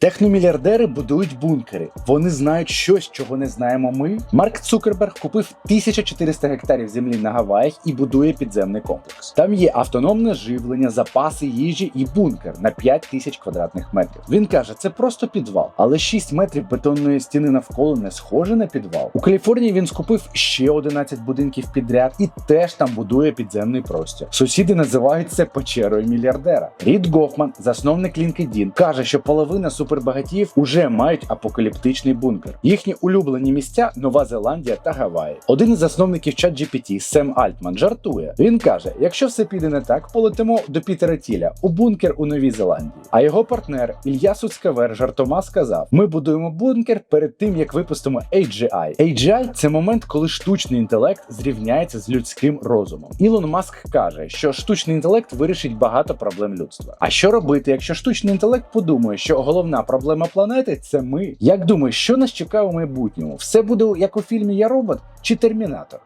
Техномільярдери будують бункери. Вони знають щось, чого не знаємо ми. Марк Цукерберг купив 1400 гектарів землі на Гаваях і будує підземний комплекс. Там є автономне живлення, запаси їжі і бункер на 5000 квадратних метрів. Він каже, це просто підвал, але 6 метрів бетонної стіни навколо не схоже на підвал. У Каліфорнії він скупив ще 11 будинків підряд і теж там будує підземний простір. Сусіди називають це печерою мільярдера. Рід Гофман, засновник LinkedIn, каже, що половина супербагатіїв уже мають апокаліптичний бункер. Їхні улюблені місця Нова Зеландія та Гаваї. Один із засновників ChatGPT, Сем Альтман, жартує. Він каже: якщо все піде не так, полетимо до Пітера Тіля у бункер у Новій Зеландії. А його партнер Ілья Суцкавер жартома сказав: Ми будуємо бункер перед тим, як випустимо AGI. AGI – це момент, коли штучний інтелект зрівняється з людським розумом. Ілон Маск каже, що штучний інтелект вирішить багато проблем людства. А що робити, якщо штучний інтелект подумає, що головна проблема планети це ми? Як думаєш, що нас чекає у майбутньому? Все буде як у фільмі Я робот чи Термінатор?